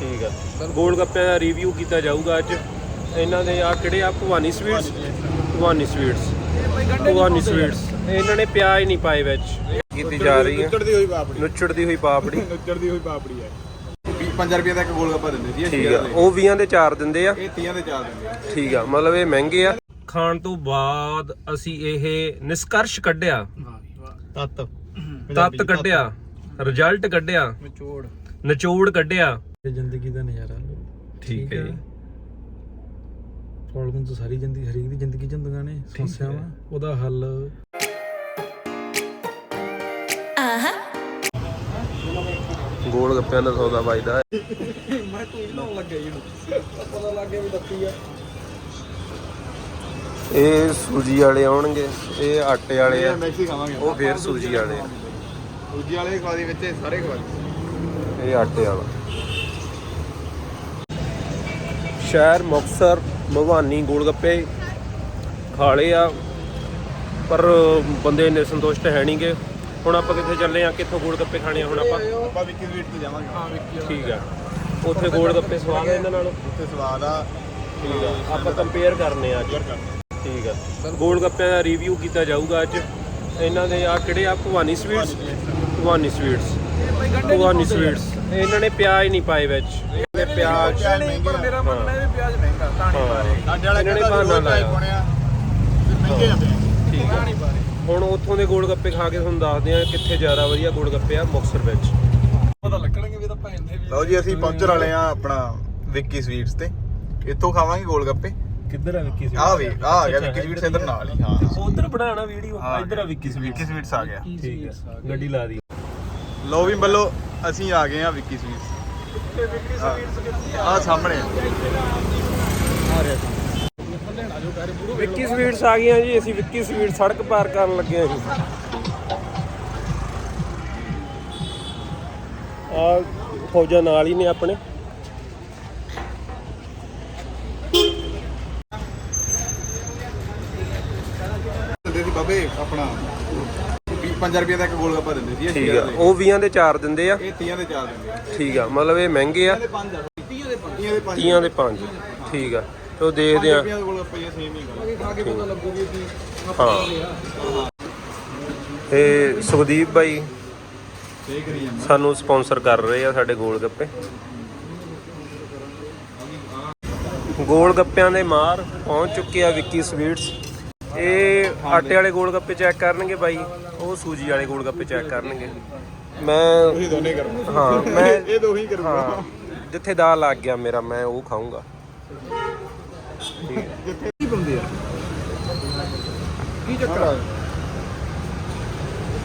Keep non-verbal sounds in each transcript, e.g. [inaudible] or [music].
ਠੀਕ ਆ। ਗੋਲ ਗੱਪਿਆਂ ਦਾ ਰਿਵਿਊ ਕੀਤਾ ਜਾਊਗਾ ਅੱਜ। ਇਹਨਾਂ ਦੇ ਆ ਕਿਹੜੇ ਆ? Bhavani sweets Bhavani sweets Bhavani sweets ਇਹਨਾਂ ਨੇ ਪਿਆਜ਼ ਨਹੀਂ ਪਾਏ ਵਿੱਚ। ਕੀਤੀ ਜਾ ਰਹੀ ਹੈ। ਨੁੱਚੜਦੀ ਹੋਈ ਪਾਪੜੀ। ਨੁੱਚੜਦੀ ਹੋਈ ਪਾਪੜੀ। [laughs] ਨੁੱਚੜਦੀ ਹੋਈ ਪਾਪੜੀ ਹੈ। 5 ਰੁਪਏ ਦਾ ਇੱਕ ਗੋਲ ਗੱਪਾ ਦਿੰਦੇ ਸੀ ਇਹ ਠੀਕ ਆ। ਉਹ 20 ਦੇ ਚਾਰ ਦਿੰਦੇ ਆ। ਇਹ 30 ਦੇ ਚਾਰ ਦਿੰਦੇ ਆ। ਠੀਕ ਆ। ਮਤਲਬ ਇਹ ਮਹਿੰਗੇ ਆ। ਖਾਣ ਤੋਂ ਬਾਅਦ ਅਸੀਂ ਇਹ ਨਿਸ਼ਕਰਸ਼ ਕੱਢਿਆ। ਤੱਤ। ਤੱਤ ਕੱਢਿਆ। ਰਿਜ਼ਲਟ ਕੱਢਿਆ। ਨਿਚੋੜ। ਨਿਚੋੜ ਕੱਢਿਆ। ਜ਼ਿੰਦਗੀ ਦਾ ਨਜ਼ਾਰਾ ਲਓ। ਠੀਕ ਹੈ ਜੀ। ਪ੍ਰੋਬਲਮ ਤਾਂ ਸਾਰੀ ਜ਼ਿੰਦਗੀ ਹਰੇਕ ਦੀ ਜ਼ਿੰਦਗੀ ਚ ਹੁੰਦੀਆਂ ਨੇ ਸਮੱਸਿਆਵਾਂ ਉਹਦਾ ਹੱਲ। ਗੋਲ ਗੱਪਿਆਂ ਦਾ ਸੌਦਾ ਵੱਜਦਾ। ਮੈਂ ਕੋਈ ਲਾਉਣ ਲੱਗਿਆ ਜੀ ਪਤਾ ਲੱਗ ਗਿਆ ਵੀ ਦੱਸੀ ਆ। ਇਹ ਸੂਜੀ ਵਾਲੇ ਆਉਣਗੇ ਇਹ ਆਟੇ ਵਾਲੇ ਆ। ਉਹ ਫੇਰ ਸੂਜੀ ਵਾਲੇ ਆ। ਦੂਜੀ ਵਾਲੇ ਖਵਾ ਦੀ ਵਿੱਚ ਸਾਰੇ ਖਵਾ ਦੀ। ਇਹ ਆਟੇ ਵਾਲਾ। ਸ਼ਹਿਰ ਮੁਕਤਸਰ ਭਵਾਨੀ ਗੋਲ ਗੱਪੇ ਖਾਲੇ ਆ ਪਰ ਬੰਦੇ ਇੰਨੇ ਸੰਤੁਸ਼ਟ ਹੈ ਨਹੀਂਗੇ। ਹੁਣ ਆਪਾਂ ਕਿੱਥੇ ਚੱਲੇ ਆ ਕਿੱਥੋਂ ਗੋਲ ਗੱਪੇ ਖਾਣੇ ਆ ਹੁਣ ਆਪਾਂ? ਆਪਾਂ ਵਿੱਕੀ ਸਵੀਟ ਤੇ ਜਾਵਾਂਗੇ। ਹਾਂ ਵਿੱਕੀ ਠੀਕ ਆ। ਉੱਥੇ ਗੋਲ ਗੱਪੇ ਸਵਾਦ ਆ ਇਹਨਾਂ ਨਾਲੋਂ? ਉੱਥੇ ਸਵਾਦ ਆ। ਠੀਕ ਆ। ਆਪਾਂ ਕੰਪੇਅਰ ਕਰਨੇ ਆ ਅੱਜ। ਠੀਕ ਆ। ਗੋਲ ਗੱਪਿਆਂ ਦਾ ਰਿਵਿਊ ਕੀਤਾ ਜਾਊਗਾ ਅੱਜ। ਇਹਨਾਂ ਦੇ ਆ ਕਿਹੜੇ ਆ? Bhavani sweets Bhavani sweets Bhavani sweets ਇਹਨਾਂ ਨੇ ਪਿਆਜ਼ ਨਹੀਂ ਪਾਏ ਵਿੱਚ। ਇਹ ਪਿਆਜ਼ ਪਰ ਮੇਰਾ ਮੰਨਣਾ ਇਹ ਵੀ ਪਿਆਜ਼ ਮਹਿੰਗਾ ਤਾਂ ਨਹੀਂ ਪਾ ਰਹੇ। ਸਾਡੇ ਵਾਲਾ ਕਹਿੰਦਾ ਬਹਾਨਾ ਲਾਇਆ। ਬਣਿਆ ਤੇ ਮਹਿੰਗੇ ਜਾਂਦੇ ਠੀਕ ਨਹੀਂ ਰਹੇ। ਹੁਣ ਉੱਥੋਂ ਦੇ ਗੋਲ ਗੱਪੇ ਖਾ ਕੇ ਤੁਹਾਨੂੰ ਦੱਸਦੇ ਆ ਕਿੱਥੇ ਜ਼ਿਆਦਾ ਵਧੀਆ ਗੋਲ ਗੱਪੇ ਆ ਮੁਕਤਸਰ ਵਿੱਚ। ਪਤਾ ਲੱਗਣਗੇ ਵੀ ਤਾਂ ਭੈਣ ਦੇ ਵੀ ਲਓ ਜੀ ਅਸੀਂ ਪਹੁੰਚਣ ਵਾਲੇ ਆ ਆਪਣਾ ਵਿੱਕੀ ਸਵੀਟਸ ਤੇ। ਇੱਥੋਂ ਖਾਵਾਂਗੇ ਗੋਲ ਗੱਪੇ ਕਿੱਧਰ ਆ ਵਿੱਕੀ ਆ ਵੀ ਆ ਆ ਗਿਆ ਵਿੱਕੀ ਸਵੀਟਸ ਇਧਰ ਨਾਲ ਹੀ ਹਾਂ। ਉਧਰ ਬਣਾਉਣਾ ਵੀਡੀਓ। ਹਾਂ। ਇੱਧਰ ਆ ਵਿੱਕੀ ਸਵੀਟ ਵਿੱਕੀ ਸਵੀਟਸ। ਆ ਗਿਆ। ਠੀਕ ਆ ਗੱਡੀ ਲਾ ਦੀ। ਲਓ ਵੀ ਬੱਲੋ ਅਸੀਂ ਆ ਗਏ ਆ ਵਿੱਕੀ ਸਵੀਟਸ। ਆ ਸਾਹਮਣੇ ਵਿੱਕੀ ਸਵੀਟਸ ਆ ਗਈਆਂ ਜੀ ਅਸੀਂ ਵਿੱਕੀ ਸਵੀਟ ਸੜਕ ਪਾਰ ਕਰਨ ਲੱਗੇ ਆ ਜੀ। ਆ ਫੌਜਾਂ ਨਾਲ ਹੀ ਨੇ ਆਪਣੇ। ਦਿੰਦੇ ਸੀ ਬਾਬੇ ਆਪਣਾ 5 ਰੁਪਏ ਦਾ ਇੱਕ ਗੋਲ ਗੱਪਾ ਦਿੰਦੇ ਸੀ ਠੀਕ ਆ। ਉਹ 20 ਦੇ ਚਾਰ ਦਿੰਦੇ ਆ? ਇਹ 30 ਦੇ ਚਾਰ ਦਿੰਦੇ ਆ। ਠੀਕ ਆ ਮਤਲਬ ਇਹ ਮਹਿੰਗੇ ਆ? 30 ਦੇ 5 ਆ। 30 ਦੇ 5 30 ਦੇ ਪੰਜ ਠੀਕ ਆ। ਤੋ ਦੇਖਦੇ ਆ। ਰੁਪਏ ਦਾ ਗੋਲ ਗੱਪਾ ਇਹ ਸੇਮ ਹੀ ਗੱਲ ਖਾ ਕੇ ਪਤਾ ਲੱਗੂਗੀ ਕਿ ਹਾਂ। ਇਹ ਸੁਖਦੀਪ ਜਾਂਦਾ। ਸਾਨੂੰ ਸਪਾਂਸਰ ਕਰ ਰਹੇ ਆ ਸਾਡੇ ਗੋਲ ਗੱਪੇ। ਗੋਲ ਗੱਪਿਆਂ ਦੇ ਮਾਰ ਪਹੁੰਚ ਚੁੱਕੇ ਆ ਵਿੱਕੀ ਸਵੀਟਸ। ਇਹ ਆਟੇ ਵਾਲੇ ਗੋਲ ਗੱਪੇ ਚੈੱਕ ਕਰਨਗੇ ਬਾਈ। ਉਹ ਸੂਜੀ ਵਾਲੇ ਗੋਲ ਗੱਪੇ ਚੈੱਕ ਕਰਨਗੇ। ਮੈਂ ਤੁਸੀਂ ਦੋਨੇ ਕਰੋ। ਹਾਂ ਮੈਂ [laughs] ਇਹ ਦੋ ਹੀ ਕਰੂਗਾ ਜਿੱਥੇ ਦਾ ਲੱਗ ਗਿਆ ਮੇਰਾ ਮੈਂ ਉਹ ਖਾਊਂਗਾ। ਕੀ ਬੰਦੇ ਆ ਕੀ ਚੱਕਰ ਆ?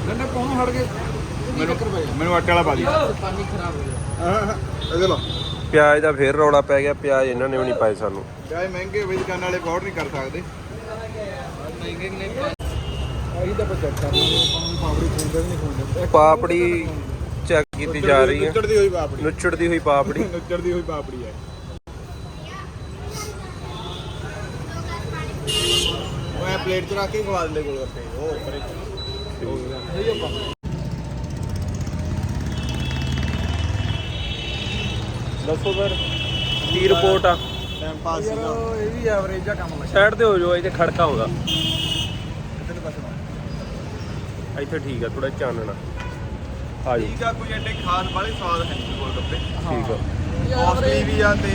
ਗੰਡਾ ਪਾਉਣ ਹਟ ਗਏ? ਮੈਨੂੰ ਮੈਨੂੰ ਆਟੇ ਵਾਲਾ ਪਾ ਦੀ ਪਾਣੀ ਖਰਾਬ ਹੋ ਗਿਆ। ਇਹਦੇ ਲੋ ਪਿਆਜ਼ ਦਾ ਫੇਰ ਰੌਲਾ ਪੈ ਗਿਆ ਪਿਆਜ਼ ਇਹਨਾਂ ਨੇ ਵੀ ਨਹੀਂ ਪਾਏ ਸਾਨੂੰ। ਚਾਹੇ ਮਹਿੰਗੇ ਦੁਕਾਨ ਵਾਲੇ ਅਫੋਰਡ ਨਹੀਂ ਕਰ ਸਕਦੇ। ਤਾਂ ਬਚਤ ਕਰਨਾ ਖੁੰਦੇ ਵੀ ਨਹੀਂ ਖੁੰਦੇ ਪਾਪੜੀ ਚੈੱਕ ਕੀਤੀ ਜਾ ਰਹੀ ਹੈ। ਨੁੱਚੜਦੀ ਹੋਈ ਪਾਪੜੀ। ਨੁੱਚੜਦੀ ਹੋਈ ਪਾਪੜੀ। [laughs] ਨੁੱਚੜਦੀ ਹੋਈ ਪਾਪੜੀ ਹੈ। ਉਹ ਇਹ ਪਲੇਟ ਚ ਰੱਖ ਕੇ ਖਵਾ ਦਿੰਦੇ ਕੋਲ ਗੱਪੇ ਉਹ ਪਰੇ ਦੱਸੋ ਫਿਰ ਕੀ ਰਿਪੋਰਟ ਆ? ਟਾਈਮ ਪਾਸ ਇਹ ਵੀ ਐਵਰੇਜ ਆ ਕੰਮ ਲੱਗਾ ਸਾਈਡ ਤੇ ਹੋ ਜਾਓ ਇੱਥੇ ਖੜਕਾ ਹੋਗਾ ਨੂੰ। ਇੱਥੇ ਠੀਕ ਆ ਥੋੜਾ ਚਾਨਣਾ ਆ। ਜਾਓ ਠੀਕ ਆ ਕੋਈ ਐਡੇ ਖਾਸ ਬਾਲੇ ਸਵਾਦ ਹੈ ਨਹੀਂ ਕੋਲ ਗੱਪੇ ਠੀਕ ਆ। ਕਾਸਟਲੀ ਵੀ ਆ ਤੇ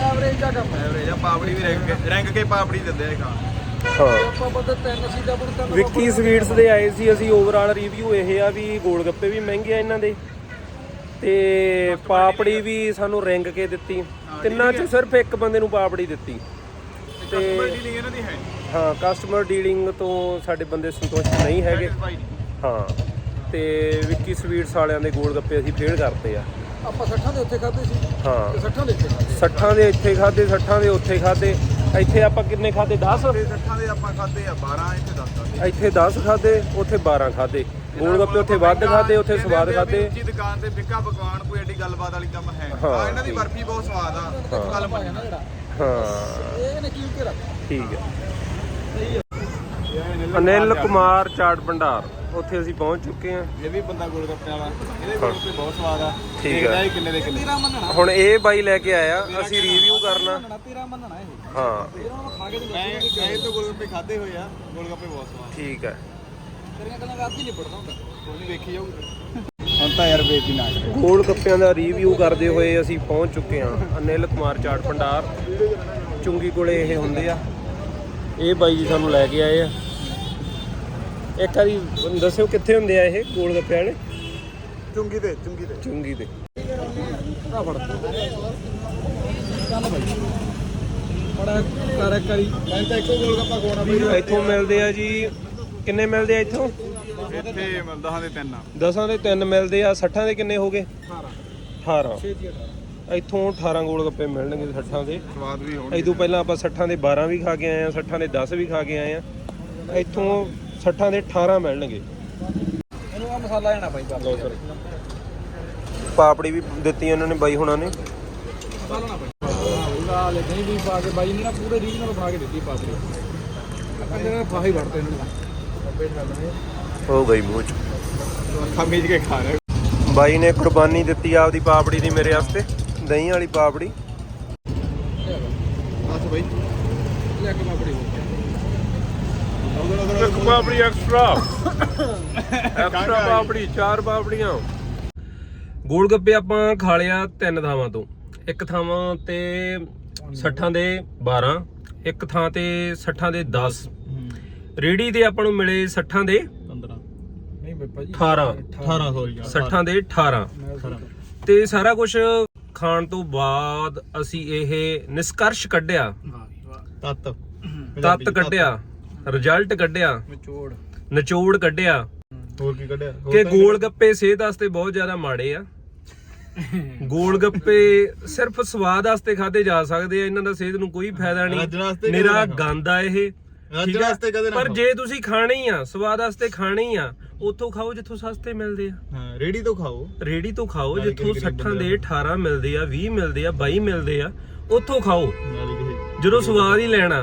ਐਵਰੇਜ ਆ ਕੰਮ ਐਵਰੇਜ ਆ ਪਾਪੜੀ ਵੀ ਰੈਂਕ ਰੈਂਕ ਕੇ ਪਾਪੜੀ ਦਿੰਦੇ ਆ ਖਾ ਹਾਂ। ਆਪਾਂ ਬੰਦੇ ਤਿੰਨ ਸੀ ਦਾ ਬਣ ਤਿੰਨ ਵਿੱਕੀ ਸਵੀਟਸ ਦੇ ਆਏ ਸੀ ਅਸੀਂ ਓਵਰਆਲ ਰਿਵਿਊ ਇਹ ਆ ਵੀ ਗੋਲ ਗੱਪੇ ਵੀ ਮਹਿੰਗੇ ਆ ਇਹਨਾਂ ਦੇ ਤੇ ਪਾਪੜੀ ਵੀ ਸਾਨੂੰ ਰਿੰਗ ਕੇ ਦਿੱਤੀ। ਤਿੰਨਾਂ ਚ ਸਿਰਫ ਇੱਕ ਬੰਦੇ ਨੂੰ ਪਾਪੜੀ ਦਿੱਤੀ। ਤੇ ਡੀਲਿੰਗ ਇਹਨਾਂ ਦੀ ਹੈ ਨਹੀਂ। ਹਾਂ ਕਸਟਮਰ ਡੀਲਿੰਗ ਤੋਂ ਸਾਡੇ ਬੰਦੇ ਸੰਤੁਸ਼ਟ ਨਹੀਂ ਹੈਗੇ। ਹਾਂ ਤੇ ਵਿੱਕੀ ਸਵੀਟਸ ਵਾਲਿਆਂ ਦੇ ਗੋਲ ਗੱਪੇ ਅਸੀਂ ਫੇਲ ਕਰਤੇ ਆ। ਆਪਾਂ 60 ਦੇ ਉੱਤੇ ਖਾਦੇ ਸੀ। ਹਾਂ। ਤੇ 60 ਦੇ ਇੱਥੇ ਖਾਦੇ 60 ਦੇ ਇੱਥੇ ਖਾਦੇ 60 ਦੇ ਉੱਥੇ ਖਾਦੇ ਇੱਥੇ ਆਪਾਂ ਕਿੰਨੇ ਖਾਦੇ 10 ਤੇ 60 ਦੇ ਆਪਾਂ ਖਾਦੇ ਆ 12 ਇੱਥੇ 10 ਖਾਦੇ ਇੱਥੇ 10 ਖਾਦੇ ਉੱਥੇ 12 ਖਾਦੇ ਗੋਲ ਗੱਪੇ ਉੱਥੇ ਵੱਧ ਖਾਦੇ ਉੱਥੇ ਸਵਾਦ ਖਾਦੇ ਉੱਚੀ ਦੁਕਾਨ ਤੇ ਵਿੱਕਾ ਪਕਵਾਨ ਕੋਈ ਐਡੀ ਗੱਲਬਾਤ ਵਾਲੀ ਕੰਮ ਹੈ ਹਾਂ, ਆ ਇਹਨਾਂ ਦੀ ਬਰਫੀ ਬਹੁਤ ਸਵਾਦ ਆ। ਗੱਲ ਮੰਨ ਨਾ ਜਿਹੜਾ ਹਾਂ। ਇਹ ਨੇ ਕੀ ਕੇ ਰੱਖ। ਠੀਕ ਹੈ। ਅਨਿਲ ਕੁਮਾਰ ਚਾਟ ਭੰਡਾਰ ਉੱਥੇ ਅਸੀਂ ਪਹੁੰਚ ਚੁੱਕੇ ਹਾਂ। ਇਹ ਵੀ ਬੰਦਾ ਗੋਲ ਗੱਪੇ ਵਾਲਾ ਇਹਦੇ ਗੋਲ ਗੱਪੇ ਬਹੁਤ ਸਵਾਦ ਆ। ਠੀਕ ਦੇਖਦਾ ਆ। ਹੀ ਕਿੰਨੇ ਦੇ ਕਿੰਨੇ? ਤੇਰਾ ਮੰਨਣਾ ਹੁਣ ਇਹ ਬਾਈ ਲੈ ਕੇ ਆਇਆ ਅਸੀਂ ਰਿਵਿਊ ਕਰਨਾ। ਮੰਨਣਾ ਤੇਰਾ ਮੰਨਣਾ ਇਹ। ਹਾਂ। ਤੇਰਾ ਨੂੰ ਖਾ ਕੇ ਤੇ ਮੈਂ ਦੱਸੂਗਾ ਮੈਂ ਤੋਂ ਗੋਲ ਗੱਪੇ ਖਾਦੇ ਹੋਏ ਆ ਗੋਲ ਗੱਪੇ ਬਹੁਤ ਸਵਾਦ ਠੀਕ ਹੈ ਤੇਰੀਆਂ ਹੁੰਦਾ। ਵੇਖੀ ਹੁਣ ਤਾਂ ਯਾਰ ਨਾ ਗੋਲ ਗੱਪਿਆਂ ਦਾ ਰਿਵਿਊ ਕਰਦੇ ਹੋਏ ਅਸੀਂ ਪਹੁੰਚ ਚੁੱਕੇ ਹਾਂ। ਅਨਿਲ ਕੁਮਾਰ ਚਾਟ ਭੰਡਾਰ। ਚੁੰਗੀ ਕੋਲੇ ਇਹ ਹੁੰਦੇ ਆ। ਇਹ ਬਾਈ ਜੀ ਸਾਨੂੰ ਲੈ ਕੇ ਆਏ ਆ। ਇੱਕ ਵਾਰੀ ਦੱਸਿਓ ਕਿੱਥੇ ਹੁੰਦੇ ਆ ਇਹ ਗੋਲ ਗੱਪੇ ਵਾਲੇ? ਚੁੰਗੀ ਤੇ ਚੁੰਗੀ ਤੇ ਚੁੰਗੀ ਤੇ ਆ ਫੜ। ਚੱਲ ਭਾਈ ਬੜਾ ਕਰ ਕਰੀ ਮੈਂ ਤਾਂ ਇੱਕੋ ਗੋਲ ਗੱਪਾ ਖਵਾਉਣਾ ਬਈ। ਇੱਥੋਂ ਮਿਲਦੇ ਆ ਜੀ। ਕਿੰਨੇ ਮਿਲਦੇ ਆ ਇੱਥੋਂ? ਇੱਥੇ ਦਹਾਂ ਦੇ ਤਿੰਨ ਆ। ਦਸਾਂ ਦੇ ਤਿੰਨ ਮਿਲਦੇ ਆ 60 ਦੇ ਕਿੰਨੇ ਹੋ ਗਏ? 18 ਛੇਤੀ ਹਟਾ ਇੱਥੋਂ 18 ਗੋਲ ਗੱਪੇ ਮਿਲਣਗੇ 60 ਦੇ। ਸਵਾਦ ਵੀ ਹੋਣਗੇ। ਇਦੋਂ ਪਹਿਲਾਂ ਆਪਾਂ 60 ਦੇ 12 ਵੀ ਖਾ ਕੇ ਆਏ ਆ 60 ਦੇ 10 ਵੀ ਖਾ ਕੇ ਆਏ ਆ ਇੱਥੋਂ 60 ਦੇ 18 ਮਿਲਣਗੇ। ਇਹਨੂੰ ਆ ਮਸਾਲਾ ਲੈਣਾ ਭਾਈ ਕਰ ਲਓ ਸਰ। ਪਾਪੜੀ ਵੀ ਦਿੱਤੀ ਉਹਨਾਂ ਨੇ ਬਾਈ ਹੁਣਾਂ ਨੇ। ਮਸਾਲਾ ਨਾ ਭਾਈ। ਉਹਦਾ ਲੈ ਨਹੀਂ ਵੀ ਪਾ ਕੇ ਬਾਈ ਨੇ ਨਾ ਪੂਰੇ ਰੀਜਨਲ ਬਣਾ ਕੇ ਦਿੱਤੀ ਪਾਤਰੀ ਆਪਾਂ ਜਿਹੜਾ ਫਾਹੀ ਵੜਦੇ ਇਹਨਾਂ ਦਾ। ਅੱਬੇ ਛੱਡਦੇ ਹੋ ਗਈ ਮੂੰਹ ਚ। ਅੱਖਾਂ ਮੀਚ ਕੇ ਖਾ ਰਹੇ। ਬਾਈ ਨੇ ਕੁਰਬਾਨੀ ਦਿੱਤੀ ਆਪਦੀ ਪਾਪੜੀ ਦੀ ਮੇਰੇ ਵਾਸਤੇ। ਦਹੀਂ ਵਾਲੀ ਪਾਪੜੀ। ਬਸ ਬਈ। ਲੈ ਕੇ ਪਾਪੜੀ ਹੋ ਇੱਕ ਪਾਪੜੀ ਐਕਸਟਰਾ। [coughs] ਐਕਸਟਰਾ ਪਾਪੜੀ ਚਾਰ ਪਾਪੜੀਆਂ। ਗੋਲ ਗੱਪੇ ਆਪਾਂ ਖਾ ਲਿਆ ਤਿੰਨ ਥਾਵਾਂ ਤੋਂ। ਇੱਕ ਥਾਵਾਂ ਤੇ 60 ਦੇ 12 ਇੱਕ ਥਾਂ ਤੇ 60 ਦੇ 10 ਰੇੜੀ ਤੇ ਆਪਾਂ ਨੂੰ ਮਿਲੇ 60 ਦੇ 15 ਨਹੀਂ ਬੇਪਾ ਜੀ 18 18 ਸੌਰੀ 60 ਦੇ 18 ਤੇ ਸਾਰਾ ਕੁਝ ਖਾਣ ਤੋਂ ਬਾਅਦ ਅਸੀਂ ਇਹ ਨਿਸ਼ਕਰਸ਼ ਕੱਢਿਆ। ਵਾਹ ਵੀ ਵਾਹ। ਤੱਤ। ਤੱਤ ਕੱਢਿਆ ਰਿਜ਼ਲਟ ਕੱਢਿਆ ਨਿਚੋੜ। ਨਿਚੋੜ ਕੱਢਿਆ। ਹੋਰ ਕੀ ਕੱਢਿਆ? ਕਿ ਗੋਲ ਗੱਪੇ ਸਿਹਤ ਵਾਸਤੇ ਬਹੁਤ ਜ਼ਿਆਦਾ ਮਾੜੇ ਆ। [laughs] ਗੋਲ ਗੱਪੇ ਸਿਰਫ ਸਵਾਦ ਵਾਸਤੇ ਖਾਦੇ ਜਾ ਸਕਦੇ ਆ ਇਹਨਾਂ ਦਾ ਸਿਹਤ ਨੂੰ ਕੋਈ ਫਾਇਦਾ ਰੱਜਣ ਵਾਸਤੇ ਨਹੀਂ ਨਿਰਾ ਖਾਓ। ਗੰਦ ਆ ਇਹ। ਠੀਕ ਆ? ਵਾਸਤੇ ਕਦੇ ਨਾ ਪਰ ਖਾਓ। ਜੇ ਤੁਸੀਂ ਖਾਣੇ ਹੀ ਆ ਸਵਾਦ ਵਾਸਤੇ ਖਾਣੇ ਹੀ ਆ ਉੱਥੋਂ ਖਾਓ ਜਿੱਥੋਂ ਸਸਤੇ ਮਿਲਦੇ ਆ। ਹਾਂ ਰੇੜੀ ਤੋਂ ਖਾਓ। ਰੇੜੀ ਤੋਂ ਖਾਓ ਨਾਲੇ ਜਿੱਥੋਂ ਕਿਹੜੇ ਕਿਹੜੇ 60 ਦੇ 18 ਮਿਲਦੇ ਆ 20 ਮਿਲਦੇ ਆ 22 ਮਿਲਦੇ ਆ ਉੱਥੋਂ ਖਾਓ। ਨਾਲੇ ਕਿਸੇ ਜਦੋਂ ਸਵਾਦ ਹੀ ਲੈਣਾ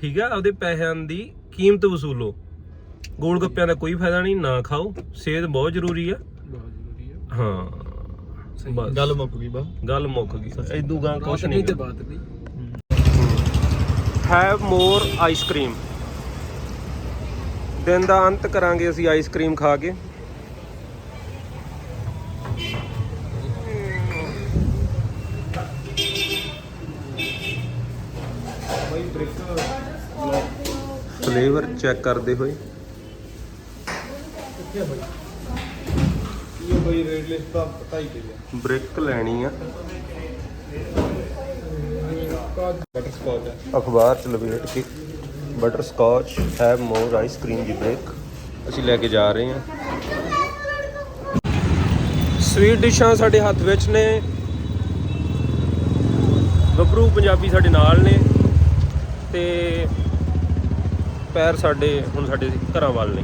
ਠੀਕ ਆ? ਆਪਦੇ ਪੈਸਿਆਂ ਦੀ ਕੀਮਤ ਵਸੂਲੋ। ਗੋਲ ਗੱਪਿਆਂ ਦਾ ਕੋਈ ਫਾਇਦਾ ਨਹੀਂ ਨਾ ਖਾਓ। ਸਿਹਤ ਬਹੁਤ ਜ਼ਰੂਰੀ ਆ। ਬਹੁਤ ਜ਼ਰੂਰੀ ਹੈ ਹਾਂ ਬਸ ਗੱਲ ਮੁੱਕ ਗਈ ਬਾ। ਗੱਲ ਮੁੱਕ ਗਈ। ਇਦੋਂ ਗਾਂ ਕੁਛ ਨਹੀਂ ਤੇ ਬਾਤ ਨਹੀਂ। ਹੈਵ ਮੋਰ ਆਈਸਕ੍ਰੀਮ ਦਿਨ ਦਾ ਅੰਤ ਕਰਾਂਗੇ ਅਸੀਂ ਆਈਸਕ੍ਰੀਮ ਖਾ ਕੇ। ਫਲੇਵਰ ਚੈੱਕ ਕਰਦੇ ਹੋਏ। ਇਹ ਬਈ ਰੇਟ ਲਿਸਟ ਤਾਂ ਪਤਾ ਹੀ ਪਿਆ ਬ੍ਰਿਕ ਲੈਣੀ ਆ। ਬਟਰ ਸਕੌਚ ਹੈ ਅਖਬਾਰ ਚ ਲਪੇਟ ਕੇ butterscotch have more ice cream the break ਅਸੀਂ ਲੈ ਕੇ ਜਾ ਰਹੇ ਹਾਂ। ਸਵੀਟ ਡਿਸ਼ਾਂ ਸਾਡੇ ਹੱਥ ਵਿੱਚ ਨੇ। ਗੱਭਰੂ ਪੰਜਾਬੀ ਸਾਡੇ ਨਾਲ ਨੇ ਤੇ ਪੈਰ ਸਾਡੇ ਹੁਣ ਸਾਡੇ ਘਰਾਂ ਵੱਲ ਨੇ।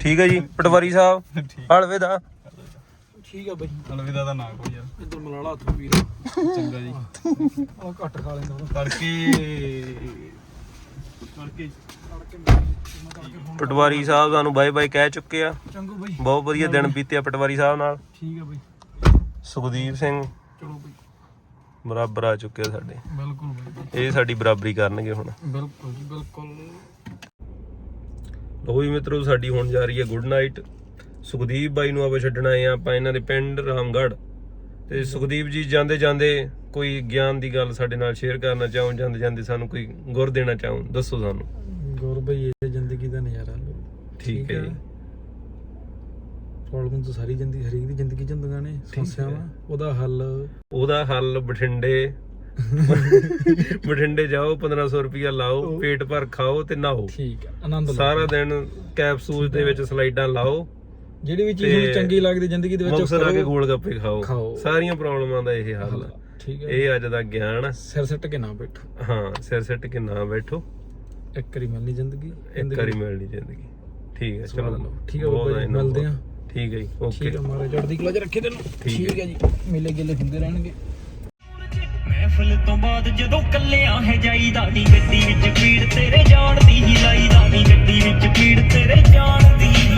ਠੀਕ ਹੈ ਜੀ ਪਟਵਾਰੀ ਸਾਹਿਬ [laughs] ਹਲਵੇ ਦਾ। ਠੀਕ ਆ ਬਈ। ਅਲਵਿਦਾ ਦਾ ਨਾਂ ਕੋਈ ਯਾਰ। ਇੱਧਰ ਮਲਾਲਾ ਹੱਥ ਵੀਰ ਚੰਗਾ ਜੀ। ਉਹ ਘੱਟ ਖਾ ਲੈਂਦਾ ਉਹ। ਤੜਕੇ ਤੜਕੇ ਪਟਵਾਰੀ ਸਾਹਿਬ ਸਾਨੂੰ ਬਾਏ ਬਾਏ ਕਹਿ ਚੁੱਕੇ ਆ। ਚੰਗੂ ਬਈ। ਬਹੁਤ ਵਧੀਆ ਦਿਨ ਬੀਤੇ ਆ ਪਟਵਾਰੀ ਸਾਹਿਬ ਨਾਲ। ਠੀਕ ਆ ਬਈ। ਸੁਖਦੀਪ ਸਿੰਘ। ਚਲੋ ਬਈ। ਬਰਾਬਰ ਆ ਚੁੱਕੇ ਆ ਸਾਡੇ। ਬਿਲਕੁਲ ਬਈ। ਇਹ ਸਾਡੀ ਬਰਾਬਰੀ ਕਰਨਗੇ ਹੁਣ। ਬਿਲਕੁਲ ਜੀ ਬਿਲਕੁਲ। ਲੋ ਵੀ ਮਿੱਤਰੋ ਸਾਡੀ ਹੁਣ ਜਾ ਰਹੀ ਹੈ ਗੁੱਡ ਨਾਈਟ। ਸੁਖਦੀਪ ਬਾਈ ਨੂੰ ਆਪਾਂ ਛੱਡਣ ਆਏ ਆ ਆਪਾਂ ਇਹਨਾਂ ਦੇ ਪਿੰਡ ਰਾਮਗੜ੍ਹ। ਤੇ ਸੁਖਦੀਪ ਜੀ ਜਾਂਦੇ ਜਾਂਦੇ ਕੋਈ ਗਿਆਨ ਦੀ ਗੱਲ ਸਾਡੇ ਨਾਲ ਸ਼ੇਅਰ ਕਰਨਾ ਚਾਹੋ ਜਾਂਦੇ ਜਾਂਦੇ ਸਾਨੂੰ ਕੋਈ ਗੁਰ ਦੇਣਾ ਚਾਹੋ ਦੱਸੋ ਸਾਨੂੰ। ਗੌਰ ਬਈ ਇਹ ਜ਼ਿੰਦਗੀ ਦਾ ਨਜ਼ਾਰਾ ਲਓ। ਠੀਕ ਹੈ ਜੀ। ਪ੍ਰੋਬਲਮ ਤਾਂ ਸਾਰੀ ਜ਼ਿੰਦਗੀ ਹਰੇਕ ਦੀ ਜ਼ਿੰਦਗੀ ਚ ਹੁੰਦੀਆਂ ਨੇ ਸਮੱਸਿਆਵਾਂ ਉਹਦਾ ਹੱਲ। ਉਹਦਾ ਹੱਲ ਬਠਿੰਡੇ। [laughs] ਬਠਿੰਡੇ ਜਾਓ 1500 ਰੁਪਇਆ ਲਾਓ ਪੇਟ ਭਰ ਖਾਓ ਤੇ ਨਹਾਓ। ਠੀਕ ਆ ਆਨੰਦ ਲਓ। ਸਾਰਾ ਦਿਨ ਕੈਪਸੂਲ ਦੇ ਵਿੱਚ ਸਲਾਈਡਾਂ ਲਾਓ। ਜਿਹੜੀ ਵੀ ਚੀਜ਼ ਤੇ ਨੂੰ ਚੰਗੀ ਲੱਗਦੀ ਜ਼ਿੰਦਗੀ ਦੇ ਵਿੱਚ ਉਹ ਮੁਕਸਰ ਆ ਕੇ। ਗੋਲ ਗੱਪੇ ਖਾਓ। ਸਾਰੀਆਂ ਪ੍ਰੋਬਲਮਾਂ ਦਾ ਇਹ ਹੱਲ। ਆ। ਠੀਕ ਹੈ। ਇਹ ਅੱਜ ਦਾ ਗਿਆਨ ਆ। ਸਿਰ ਸੱਟ ਕੇ ਨਾ ਬੈਠੋ। ਹਾਂ ਸਿਰ ਸਿੱਟ ਕੇ ਨਾ ਬੈਠੋ। ਇੱਕ ਵਾਰੀ ਮਿਲਣੀ ਜ਼ਿੰਦਗੀ। ਇੱਕ ਵਾਰੀ ਮਿਲਣੀ ਜ਼ਿੰਦਗੀ। ਠੀਕ ਹੈ ਚਲੋ। ਠੀਕ ਹੈ ਬਾਬਾ ਜੀ, ਮਿਲਦੇ। ਹਾਂ। ਠੀਕ ਹੈ ਜੀ ਓਕੇ ਠੀਕ ਹੈ ਮਾਰੇ ਚੜਦੀ ਕਲਾ ਚ ਰੱਖੇ ਤੈਨੂੰ। ਠੀਕ ਹੈ। ਜੀ। ਮੇਲੇ ਗਿੱਲੇ ਹੁੰਦੇ ਰਹਿਣਗੇ। ਮਹਿਫਲ ਤੋਂ ਬਾਅਦ ਜਦੋਂ ਕੱਲਿਆਂ ਹੈ ਜਾਈਦਾ ਨੀ ਗੱਡੀ ਵਿੱਚ ਪੀੜ ਤੇਰੇ ਜਾਣ ਦੀ ਹੀ ਲਾਈਦਾ ਨੀ ਗੱਡੀ ਵਿੱਚ ਪੀੜ ਤੇਰੇ ਜਾਣ ਦੀ।